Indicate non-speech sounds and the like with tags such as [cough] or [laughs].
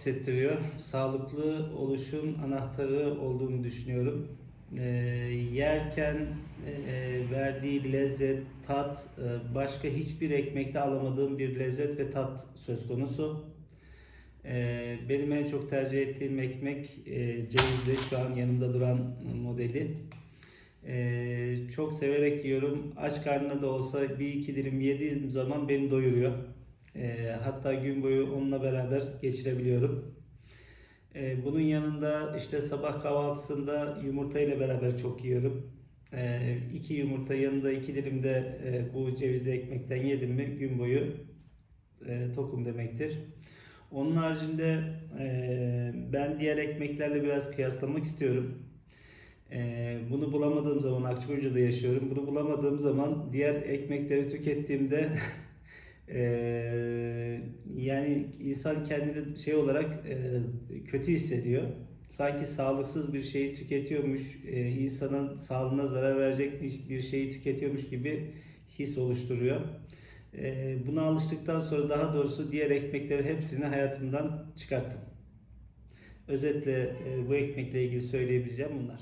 hissettiriyor. Sağlıklı oluşun anahtarı olduğunu düşünüyorum. Ee, yerken e, verdiği lezzet, tat, e, başka hiçbir ekmekte alamadığım bir lezzet ve tat söz konusu. Ee, benim en çok tercih ettiğim ekmek e, cevizli şu an yanımda duran modeli. Ee, çok severek yiyorum. Aç karnına da olsa bir iki dilim yediğim zaman beni doyuruyor. Ee, hatta gün boyu onunla beraber geçirebiliyorum. Ee, bunun yanında işte sabah kahvaltısında yumurta ile beraber çok yiyorum. Ee, iki yumurta yanında iki dilim de e, bu cevizli ekmekten yedim mi gün boyu e, tokum demektir. Onun haricinde e, ben diğer ekmeklerle biraz kıyaslamak istiyorum. E, bunu bulamadığım zaman Akçakoca'da yaşıyorum. Bunu bulamadığım zaman diğer ekmekleri tükettiğimde [laughs] e, yani insan kendini şey olarak e, kötü hissediyor. Sanki sağlıksız bir şeyi tüketiyormuş, e, insanın sağlığına zarar verecekmiş bir şeyi tüketiyormuş gibi his oluşturuyor. Ee, Buna alıştıktan sonra daha doğrusu diğer ekmekleri hepsini hayatımdan çıkarttım. Özetle e, bu ekmekle ilgili söyleyebileceğim bunlar.